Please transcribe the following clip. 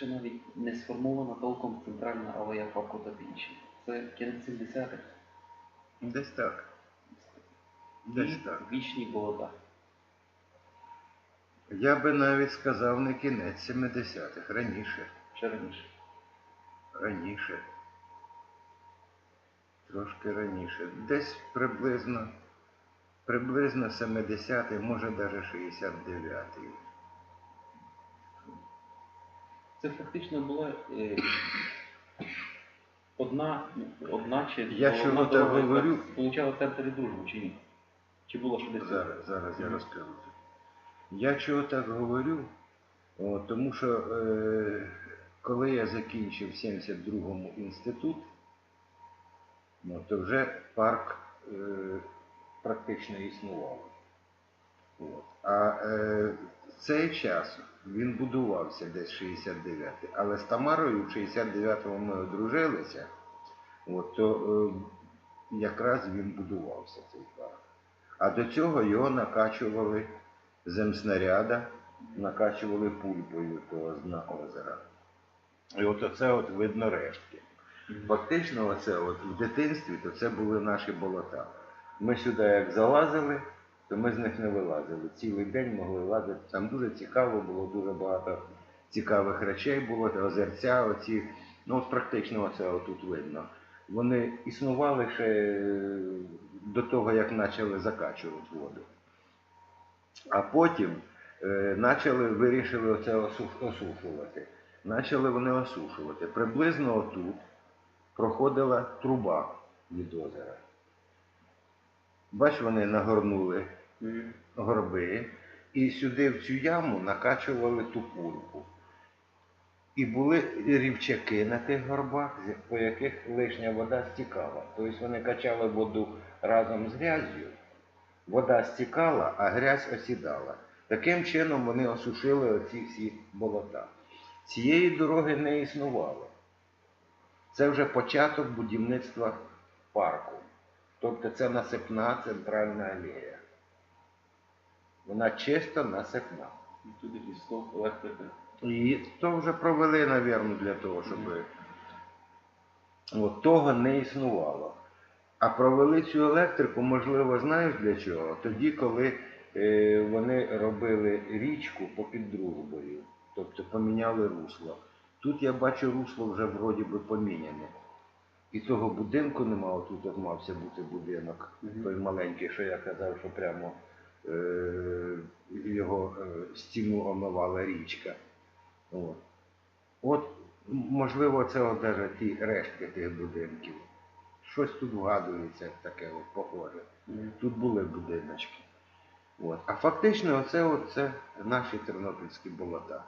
ще навіть не сформована толком центральна алея інші. Це кінець 70-х. Десь так. Десь І так. Вічні болота. Я би навіть сказав не кінець 70-х, раніше. Ще раніше. Раніше. Трошки раніше. Десь приблизно, приблизно 70-й, може навіть 69-й. Це фактично була е, одна, одна чи Я так дорога, яка говорю? Получала центр дружбу чи ні? Чи було ще десь? Зараз, зараз я розкажу. Я чого так говорю? О, тому що е, коли я закінчив 72-му інститут, ну, то вже парк е, практично існував. От. А е, в цей час він будувався десь 69-й, але з Тамарою в 69-му ми одружилися, от, то е, якраз він будувався цей парк. А до цього його накачували земснаряда, накачували пульпою того дна озера. І от оце от видно рештки. Фактично, оце от в дитинстві то це були наші болота. Ми сюди як залазили, то ми з них не вилазили. Цілий день могли лазити. Там дуже цікаво було, дуже багато цікавих речей було, озерця оці. Ну от практично оце отут видно. Вони існували ще е, до того, як почали закачувати воду. А потім е, почали, вирішили оце осушувати. Почали вони осушувати. Приблизно отут проходила труба від озера. Бач, вони нагорнули. Горби і сюди в цю яму накачували ту пульпу. І були рівчаки на тих горбах, по яких лишня вода стікала. Тобто вони качали воду разом з грязю, вода стікала, а грязь осідала. Таким чином вони осушили оці всі болота. Цієї дороги не існувало. Це вже початок будівництва парку. Тобто це насипна центральна алея. Вона чисто насипна. І Тут якийсь стовп, електрика. І то вже провели, напевно, для того, щоб от того не існувало. А провели цю електрику, можливо, знаєш для чого? Тоді, коли е, вони робили річку попід дружбою, тобто поміняли русло. Тут я бачу русло вже вроді би поміняне. І того будинку нема, отут от мався бути будинок, Мгм. той маленький, що я казав, що прямо його е, стіну омивала річка. От, от можливо, це даже ті рештки тих будинків. Щось тут вгадується таке от похоже. Тут були будиночки. От. А фактично, оце, от, це наші тернопільські болота.